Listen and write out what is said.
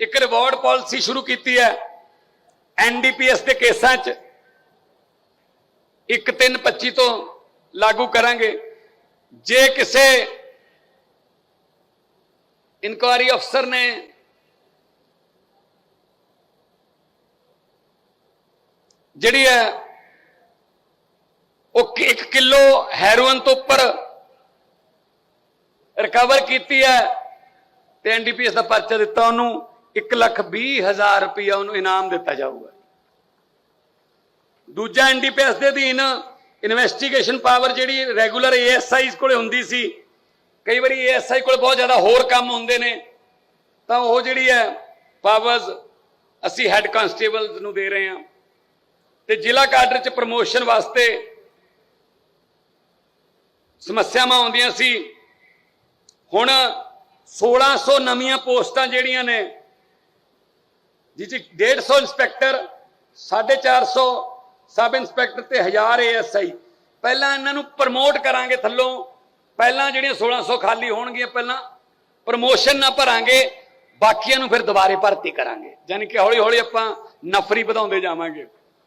ਇੱਕ reward policy ਸ਼ੁਰੂ ਕੀਤੀ ਹੈ ਐਨਡੀਪੀਐਸ ਦੇ ਕੇਸਾਂ 'ਚ। 1/3/25 ਤੋਂ ਲਾਗੂ ਕਰਾਂਗੇ। ਜੇ ਕਿਸੇ ਇਨਕੁਆਰੀ ਅਫਸਰ ਨੇ ਜਿਹੜੀ ਹੈ ਉਹ 1 ਕਿਲੋ ਹੈਰੋਇਨ ਤੋਂ ਉੱਪਰ ਰਿਕਵਰ ਕੀਤੀ ਹੈ ਤੇ ਐਨਡੀਪੀਐਸ ਦਾ ਪਰਚਾ ਦਿੱਤਾ ਉਹਨੂੰ। 1 ਲੱਖ 20 ਹਜ਼ਾਰ ਰੁਪਇਆ ਉਹਨੂੰ ਇਨਾਮ ਦਿੱਤਾ ਜਾਊਗਾ। ਦੂਜਾ ਐਨਡੀਪੀਐਸ ਦੇ ਅਧੀਨ ਇਨਵੈਸਟੀਗੇਸ਼ਨ ਪਾਵਰ ਜਿਹੜੀ ਰੈਗੂਲਰ ਏਐਸਆਈਸ ਕੋਲੇ ਹੁੰਦੀ ਸੀ, ਕਈ ਵਾਰੀ ਏਐਸਆਈ ਕੋਲ ਬਹੁਤ ਜ਼ਿਆਦਾ ਹੋਰ ਕੰਮ ਹੁੰਦੇ ਨੇ, ਤਾਂ ਉਹ ਜਿਹੜੀ ਹੈ ਪਾਵਰਸ ਅਸੀਂ ਹੈੱਡ ਕਾਂਸਟੇਬਲਸ ਨੂੰ ਦੇ ਰਹੇ ਹਾਂ। ਤੇ ਜ਼ਿਲ੍ਹਾ ਕਾਡਰ ਚ ਪ੍ਰਮੋਸ਼ਨ ਵਾਸਤੇ ਸਮੱਸਿਆਵਾਂ ਆਉਂਦੀਆਂ ਸੀ। ਹੁਣ 1600 ਨਵੀਆਂ ਪੋਸਟਾਂ ਜਿਹੜੀਆਂ ਨੇ ਜਿਹ 'ਚ 150 ਇੰਸਪੈਕਟਰ 450 ਸਬ ਇੰਸਪੈਕਟਰ ਤੇ 1000 ਏਐਸਆਈ। ਪਹਿਲਾਂ ਇਹਨਾਂ ਨੂੰ ਪ੍ਰਮੋਟ ਕਰਾਂਗੇ ਥੱਲੋਂ। ਪਹਿਲਾਂ ਜਿਹੜੀਆਂ 1600 ਖਾਲੀ ਹੋਣਗੀਆਂ, ਪਹਿਲਾਂ ਪ੍ਰਮੋਸ਼ਨ ਨਾ ਭਰਾਂਗੇ, ਬਾਕੀਆਂ ਨੂੰ ਫਿਰ ਦੁਬਾਰੇ ਭਰਤੀ ਕਰਾਂਗੇ। ਯਾਨੀ ਕਿ ਹੌਲੀ ਹੌਲੀ ਆਪਾਂ ਨਫਰੀ ਵਧਾਉਂਦੇ ਜਾਵਾਂਗੇ।